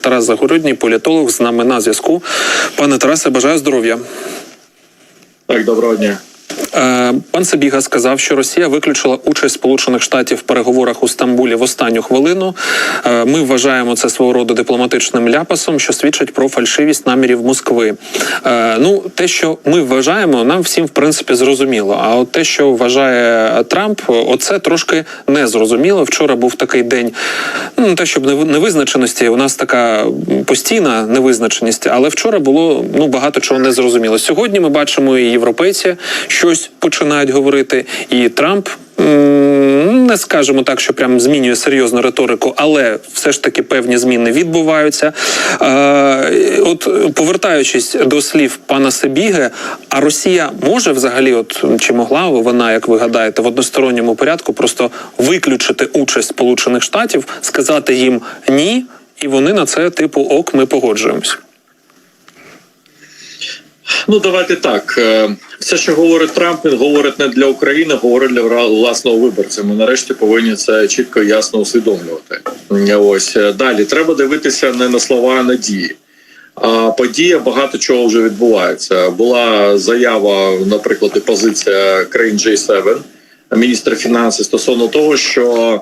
Тарас Загородній, політолог, з нами на зв'язку. Пане Тарасе, бажаю здоров'я. Так, доброго дня. Е, Пан Сабіга сказав, що Росія виключила участь Сполучених Штатів в переговорах у Стамбулі в останню хвилину. Е, Ми вважаємо це свого роду дипломатичним ляпасом, що свідчить про фальшивість намірів Москви. Е, Ну, те, що ми вважаємо, нам всім в принципі зрозуміло. А от те, що вважає Трамп, оце трошки не зрозуміло. Вчора був такий день, ну те, щоб неви- невизначеності. У нас така постійна невизначеність, але вчора було ну багато чого не зрозуміло. Сьогодні ми бачимо і європейці щось починають говорити, і Трамп. Не скажемо так, що прям змінює серйозну риторику, але все ж таки певні зміни відбуваються. Е, от повертаючись до слів пана Себіги, а Росія може взагалі, от чи могла вона, як ви гадаєте, в односторонньому порядку просто виключити участь Сполучених Штатів, сказати їм ні, і вони на це типу ок, ми погоджуємось. Ну давайте так. Все, що говорить Трамп, він говорить не для України, говорить для власного виборця. Ми нарешті повинні це чітко і ясно усвідомлювати. Ось е, далі треба дивитися не на слова, а на дії. А подія багато чого вже відбувається. Була заява, наприклад, і позиція країн G7, міністра фінансів стосовно того, що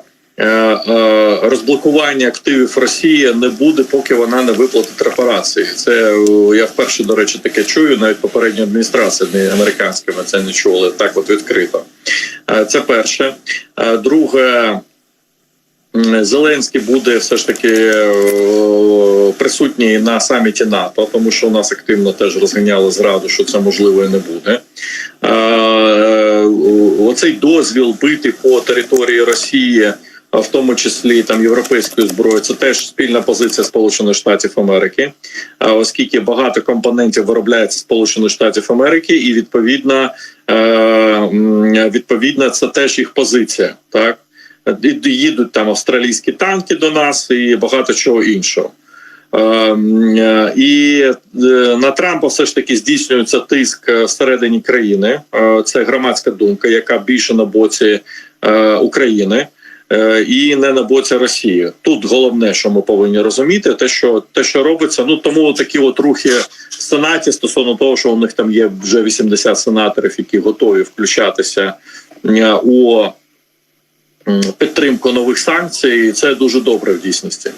розблокування активів Росії не буде, поки вона не виплатить репарації. Це е, я вперше, до речі, таке чую. Навіть попередня адміністрація не американська ми це не чули так, от відкрито. Е, Це перше. Е, Друге. Зеленський буде все ж таки е, присутній на саміті НАТО, тому що у нас активно теж розганяли зраду, що це можливо і не буде. Е, Оцей дозвіл бити по території Росії, в тому числі там європейською зброєю, це теж спільна позиція Сполучених Штатів Америки, А оскільки багато компонентів виробляється Сполучених Штатів Америки, і відповідно, е, відповідно, це теж їх позиція, так. Їдуть там австралійські танки до нас і багато чого іншого. Е, І е, на Трампа все ж таки здійснюється тиск всередині країни. Це громадська думка, яка більше на боці України і не на боці Росії. Тут головне, що ми повинні розуміти, те, що те, що робиться, ну тому такі от рухи в сенаті стосовно того, що у них там є вже 80 сенаторів, які готові включатися е, у підтримку нових санкцій. Це дуже добре в дійсності.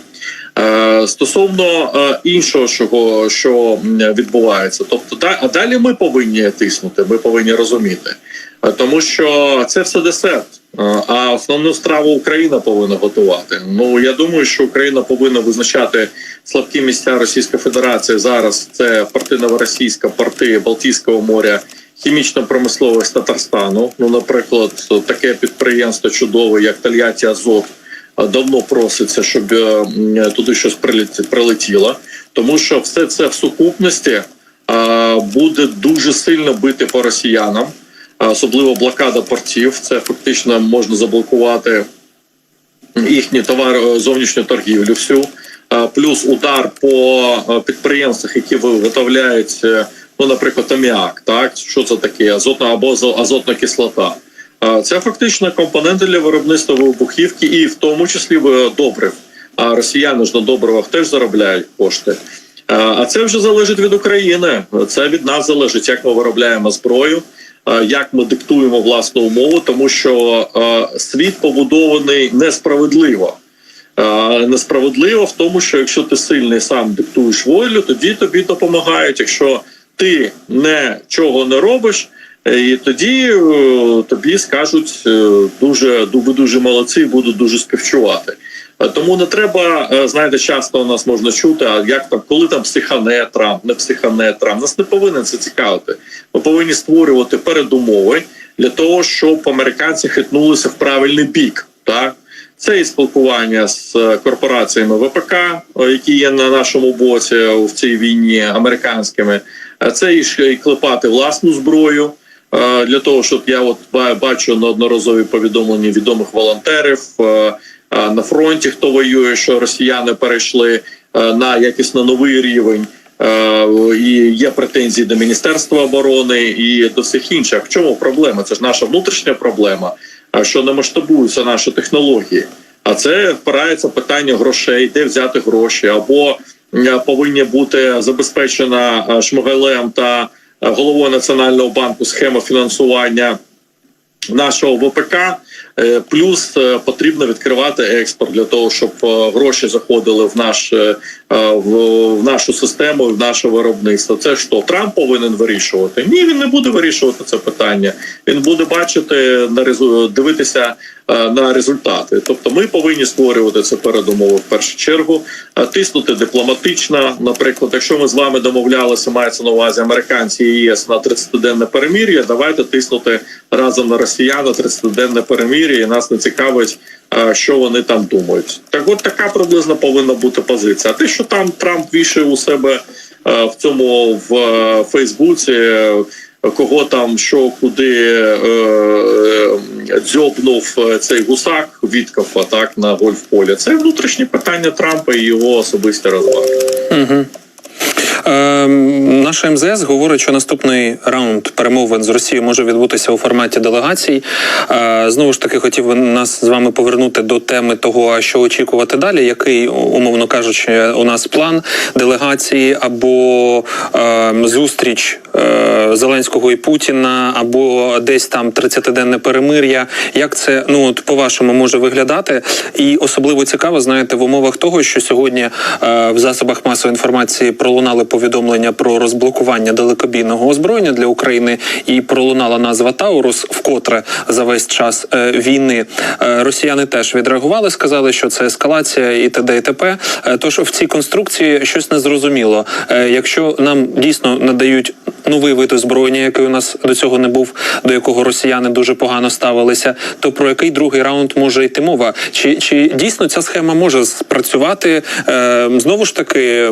Е, Стосовно е, іншого, що відбувається, тобто а далі ми повинні тиснути, ми повинні розуміти, Е, тому що це все десерт. Е, А основну страву Україна повинна готувати. Ну я думаю, що Україна повинна визначати слабкі місця Російської Федерації. Зараз це порти Новоросійська, порти Балтійського моря, хімічна промисловість Татарстану. Ну, наприклад, таке підприємство чудове, як Тольятті Азот давно проситься, щоб е, туди щось прилет- прилетіло, тому що все це в сукупності буде дуже сильно бити по росіянам, особливо блокада портів. Це фактично можна заблокувати їхні товар зовнішню торгівлю. Всю плюс удар по е, підприємствах, які виготовляють, е, ну, наприклад, аміак. Так що це таке? Азотна або азотна кислота. Це фактично компоненти для виробництва вибухівки, і в тому числі добрив. А росіяни ж на добривах теж заробляють кошти. А, це вже залежить від України. Це від нас залежить, як ми виробляємо зброю, як ми диктуємо власну умову, тому що світ побудований несправедливо. Несправедливо в тому, що якщо ти сильний сам диктуєш волю, тоді тобі допомагають. Якщо ти нічого не робиш, е, і тоді е, тобі скажуть е, дуже дуже молодці, будуть дуже співчувати. Е, Тому не треба, е, знаєте, часто нас можна чути, а як там, коли там психане Трамп, не психане Трамп. Нас не повинен це цікавити. Ми повинні створювати передумови для того, щоб американці хитнулися в правильний бік. Так це і спілкування з е, корпораціями ВПК, які є на нашому боці в цій війні американськими. Е, Це і клепати власну зброю. Для того щоб я от ба- бачу неодноразові повідомлення відомих волонтерів на фронті, хто воює, що росіяни перейшли е, на якісно новий рівень. Е, І є претензії до міністерства оборони і до всіх інших. В чому проблема? Це ж наша внутрішня проблема, що не масштабуються наші технології. А це впирається питання грошей, де взяти гроші, або е, повинні бути забезпечена е, Шмигалем та е, головою національного банку схема фінансування нашого ВПК. Е, Плюс е, потрібно відкривати експорт для того, щоб е, гроші заходили в наш в, нашу систему, в наше виробництво. Це що Трамп повинен вирішувати? Ні, він не буде вирішувати це питання. Він буде бачити на дивитися на результати. Тобто, ми повинні створювати це передумови в першу чергу, тиснути дипломатично. Наприклад, якщо ми з вами домовлялися, мається на увазі американці і ЄС на 30-денне перемір'я. Давайте тиснути разом на росіян на 30-денне перемір'я. І нас не цікавить, е, що вони там думають. Так, от така приблизно повинна бути позиція. А те, що там Трамп вішає у себе е, в цьому в е, Фейсбуці. Кого там що куди дзьобнув цей гусак Віткафа так на гольфполі. Це внутрішні питання Трампа і його особисті розваги. Угу. Е, наша МЗС говорить, що наступний раунд перемовин з Росією може відбутися у форматі делегацій. Е, знову ж таки, хотів би нас з вами повернути до теми того, що очікувати далі. Який, умовно кажучи, у нас план делегації або е, зустріч Зеленського і Путіна, або десь там 30-денне перемир'я. Як це ну от по-вашому може виглядати? І особливо цікаво, знаєте, в умовах того, що сьогодні е, в засобах масової інформації пролунали повідомлення про розблокування далекобійного озброєння для України, і пролунала назва Таурус, вкотре за весь час е, війни. Е, росіяни теж відреагували, сказали, що це ескалація і т.д. і т.п. Е, Тож в цій конструкції щось незрозуміло. Е, Якщо нам дійсно надають новий вид озброєння, який у нас до цього не був, до якого росіяни дуже погано ставилися, то про який другий раунд може йти мова? Чи, чи дійсно ця схема може спрацювати е, знову ж таки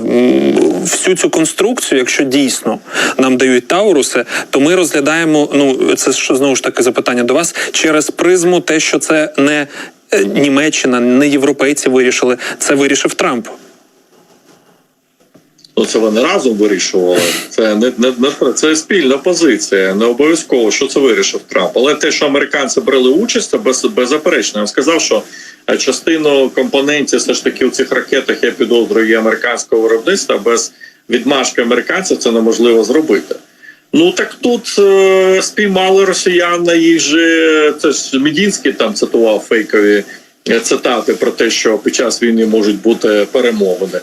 всю цю конструкцію, якщо дійсно нам дають Тауруси, то ми розглядаємо. Ну це ж знову ж таки запитання до вас через призму, те, що це не е, Німеччина, не європейці вирішили, це вирішив Трамп. Ну, це вони разом вирішували. Це не, не, не це спільна позиція. Не обов'язково, що це вирішив Трамп. Але те, що американці брали участь, це без, беззаперечно. Я сказав, що е, частину компонентів все ж таки у цих ракетах я підозрюю американського виробництва. Без відмашки американців це неможливо зробити. Ну так тут е, спіймали росіян на їх же це ж Медінський там цитував фейкові е, цитати про те, що під час війни можуть бути перемовини.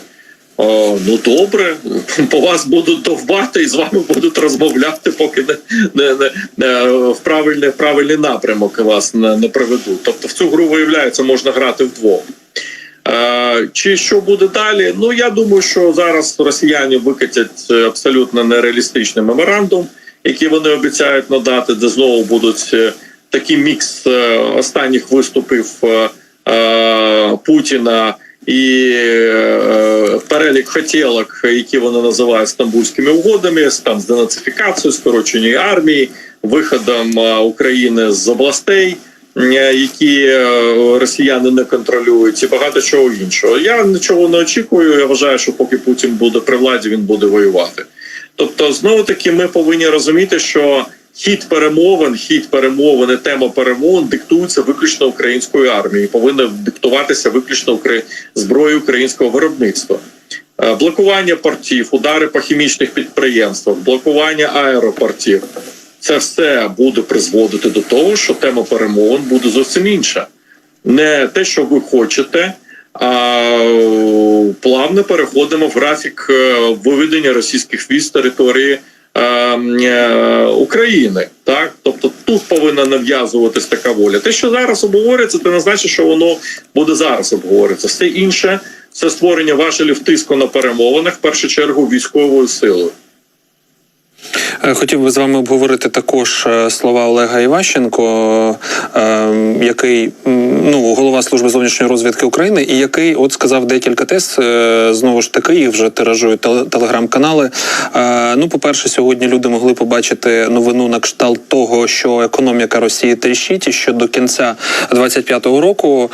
Ну добре, по вас будуть довбати і з вами будуть розмовляти, поки не, не, не, не в правильний, правильний напрямок вас не, не приведуть. Тобто в цю гру виявляється, можна грати вдвох. Е, чи що буде далі? Ну я думаю, що зараз росіяни викатять е, абсолютно нереалістичний меморандум, який вони обіцяють надати, де знову будуть е, такий мікс останніх виступів Путіна і е, перелік хотілок, які вони називають стамбульськими угодами, там з денацифікацією, скороченням армії, виходом е, України з областей. е, Які росіяни не контролюють, і багато чого іншого. Я нічого не очікую. Я вважаю, що поки Путін буде при владі, він буде воювати. Тобто, знову таки, ми повинні розуміти, що хід перемовин, хід перемовин, тема перемовин диктується виключно українською армією, повинна диктуватися виключно ukra- зброєю українського виробництва. Е, Блокування портів, удари по хімічних підприємствах, блокування аеропортів це все буде призводити до того, що тема перемовин буде зовсім інша. Не те, що ви хочете, а плавно переходимо в графік е, виведення російських військ з території України. Так, тобто тут повинна нав'язуватись така воля. Те, що зараз обговорюється, це не значить, що воно буде зараз обговорюватися. Все інше це створення важелів тиску на перемовинах, в першу чергу військовою силою. Е, Хотів би з вами обговорити також е, слова Олега Іващенко, е, який ну голова служби зовнішньої розвідки України, і який от сказав декілька тез. Знову ж таки, їх вже тиражують теле- телеграм-канали. Ну, по-перше, сьогодні люди могли побачити новину на кшталт того, що економіка Росії тріщить, і що до кінця 25-го року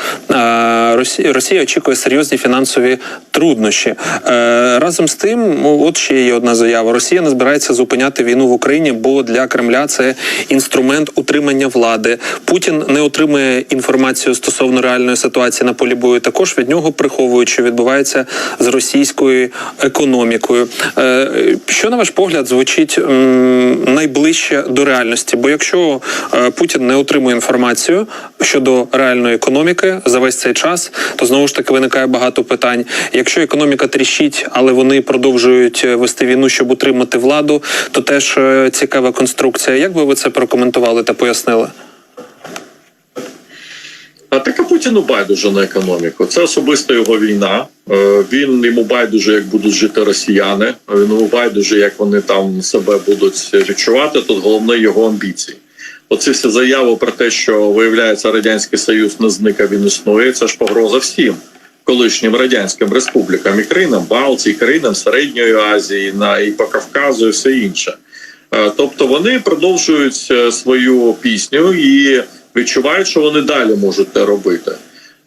Росія, очікує серйозні фінансові труднощі. Разом з тим, ну, от ще є одна заява: Росія не збирається зупиняти війну війну в Україні, бо для Кремля це інструмент утримання влади. Путін не отримує інформацію стосовно реальної ситуації на полі бою. Також від нього приховують, що відбувається з російською економікою. Е, Що на ваш погляд звучить найближче до реальності? Бо якщо е, Путін не отримує інформацію щодо реальної економіки за весь цей час, то знову ж таки виникає багато питань. Якщо економіка тріщить, але вони продовжують е, вести війну, щоб утримати владу, то теж е, цікава конструкція. Як би ви це прокоментували та пояснили? А таке Путіну байдуже на економіку. Це особисто його війна. Е, Він йому байдуже, як будуть жити росіяни. Він йому байдуже, як вони там себе будуть відчувати. Тут головне його амбіції. Оці всі заяви про те, що виявляється радянський союз не зник, а він існує. Це ж погроза всім колишнім радянським республікам і країнам Балтії, країнам Середньої Азії, на і по Кавказу, і все інше. Е, Тобто вони продовжують е, свою пісню і відчувають, що вони далі можуть це робити.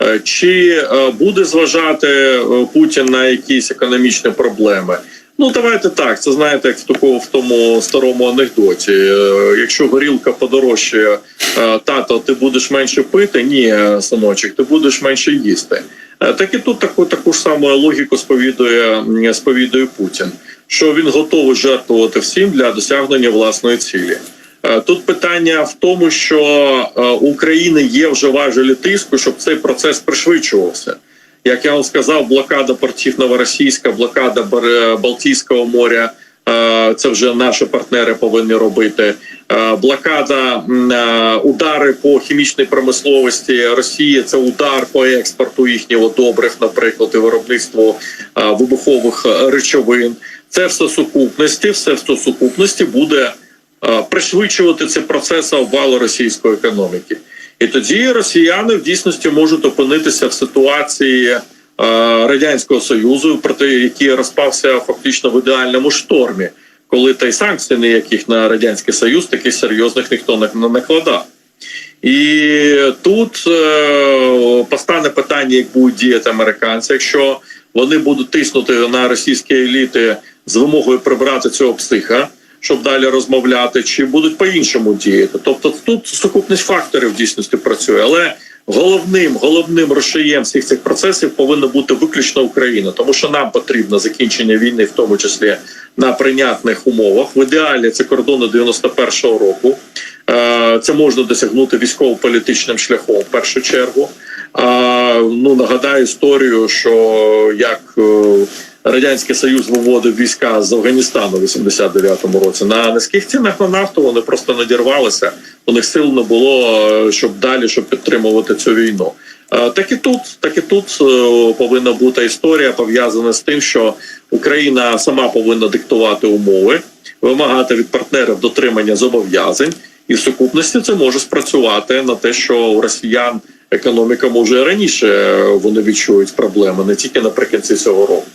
Е, Чи буде зважати Путін на якісь економічні проблеми? Ну давайте так. Це знаєте, як в такому в тому старому анекдоті. Якщо горілка подорожчає, тато, ти будеш менше пити? Ні, синочок, ти будеш менше їсти. Е, Так і тут таку таку ж саму логіку сповідує сповідує Путін, що він готовий жертвувати всім для досягнення власної цілі. Е, Тут питання в тому, що е, у України є вже важелі тиску, щоб цей процес пришвидшувався. Як я вам сказав, блокада портів Новоросійська, блокада Балтійського моря. Це вже наші партнери повинні робити. Блокада удари по хімічній промисловості Росії. Це удар по експорту їхнього добрив, наприклад, і виробництву е, вибухових речовин. Це все сукупності, все в сукупності буде пришвидшувати ці процеси обвалу російської економіки. І тоді росіяни в дійсності можуть опинитися в ситуації радянського союзу, проти який розпався фактично в ідеальному штормі, коли та й санкцій ніяких на радянський союз таких серйозних ніхто не- накладав. І тут е, постане питання, як будуть діяти американці, якщо вони будуть тиснути на російські еліти з вимогою прибрати цього психа, щоб далі розмовляти, чи будуть по-іншому діяти. Тобто тут сукупність факторів в дійсності працює, але головним головним рушієм всіх цих процесів повинна бути виключно Україна, тому що нам потрібно закінчення війни, в тому числі на прийнятних умовах. В ідеалі це кордони 91-го року. Е, Це можна досягнути військово-політичним шляхом в першу чергу. Ну нагадаю історію, що як е, радянський союз виводив війська з Афганістану в 89-му році на низьких цінах на нафту. Вони просто надірвалися. У них сил не було, е, щоб далі щоб підтримувати цю війну. Е, Так і тут, так і тут е, повинна бути історія пов'язана з тим, що Україна сама повинна диктувати умови, вимагати від партнерів дотримання зобов'язань, і в сукупності це може спрацювати на те, що у росіян економіка може раніше вони відчують проблеми, не тільки наприкінці цього року.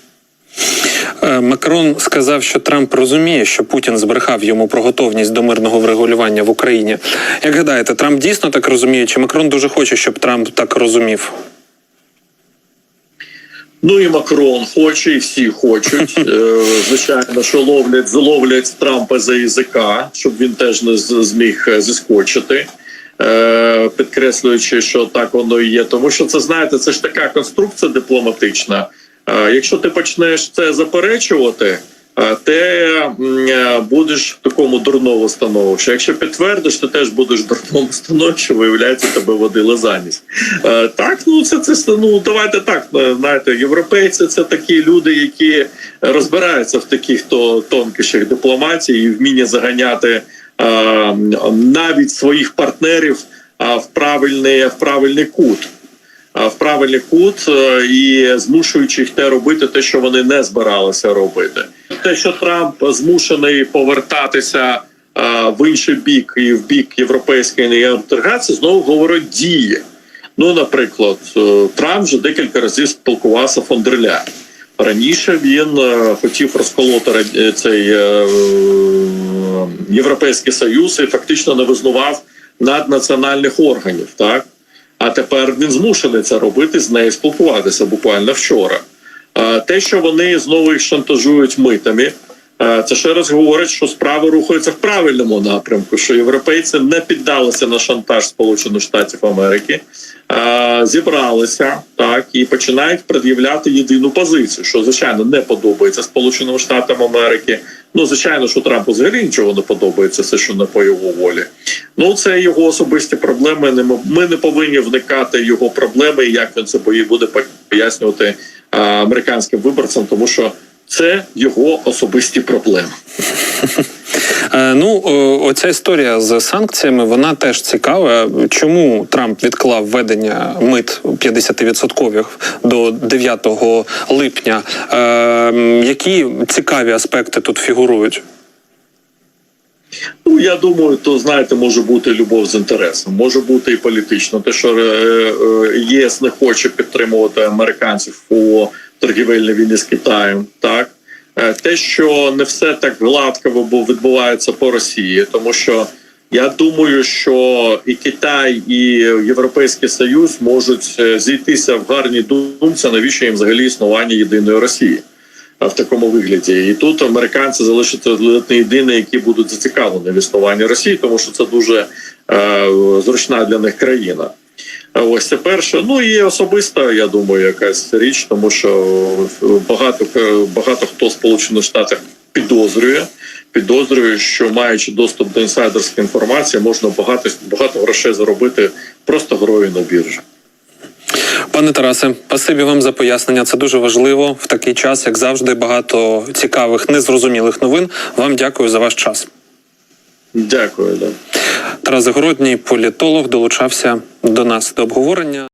Е, Макрон сказав, що Трамп розуміє, що Путін збрехав йому про готовність до мирного врегулювання в Україні. Як гадаєте, Трамп дійсно так розуміє, чи Макрон дуже хоче, щоб Трамп так розумів? Ну і Макрон хоче, і всі хочуть. Е, Звичайно, що ловлять зловлять Трампа за язика, щоб він теж не зміг е, зіскочити. Підкреслюючи, що так воно і є, тому що це знаєте, це ж така конструкція дипломатична. Якщо ти почнеш це заперечувати, ти е, будеш в такому дурному становищі. Якщо підтвердиш, ти теж будеш в дурному становищі, виявляється, тебе водили замість. Так, ну це це ну давайте так. Знаєте, європейці це такі люди, які розбираються в таких то тонкощах дипломатії і вміння заганяти навіть своїх партнерів в правильний в правильний кут. Е, В правильний кут е, і змушуючи їх те робити, те, що вони не збиралися робити. Те, що Трамп змушений повертатися е, в інший бік і в бік європейської інтеграції, знову говорить діє. Ну, наприклад, Трамп вже декілька разів спілкувався фон. Раніше він хотів розколоти цей Європейський Союз і фактично не визнавав наднаціональних органів. Так? А тепер він змушений це робити, з нею спілкуватися буквально вчора. Те, що вони знову їх шантажують митами, Це ще раз говорить, що справи рухаються в правильному напрямку, що європейці не піддалися на шантаж Сполучених Штатів Америки, зібралися так і починають пред'являти єдину позицію, що звичайно не подобається Сполученим Штатам Америки. Ну звичайно, що Трампу взагалі нічого не подобається, все, що не по його волі. Ну це його особисті проблеми. Ми не повинні вникати в його проблеми, і як він це буде пояснювати американським виборцям, тому що це його особисті проблеми. Е, Ну, оця історія з санкціями, вона теж цікава. Чому Трамп відклав введення мит 50% до 9 липня? Е, які цікаві аспекти тут фігурують? Ну я думаю, то знаєте, може бути любов з інтересом, може бути і політично. Те, що е, ЄС не хоче підтримувати американців у торгівельній війні з Китаєм, так те, що не все так гладко відбувається по Росії, тому що я думаю, що і Китай, і Європейський Союз можуть е, зійтися в гарній думці, навіщо їм взагалі існування єдиної Росії. в такому вигляді. І тут американці залишаться не єдині, які будуть зацікавлені в існуванні Росії, тому що це дуже е, зручна для них країна. А Ось це перше. Ну і особиста, я думаю, якась річ, тому що багато багато хто в Сполучених Штатах підозрює. Підозрює, що маючи доступ до інсайдерської інформації, можна багато багато грошей заробити просто грою на біржі. Пане Тарасе, спасибі вам за пояснення. Це дуже важливо в такий час, як завжди, багато цікавих, незрозумілих новин. Вам дякую за ваш час. Дякую. Да. Тарас Загородній, політолог, долучався до нас до обговорення.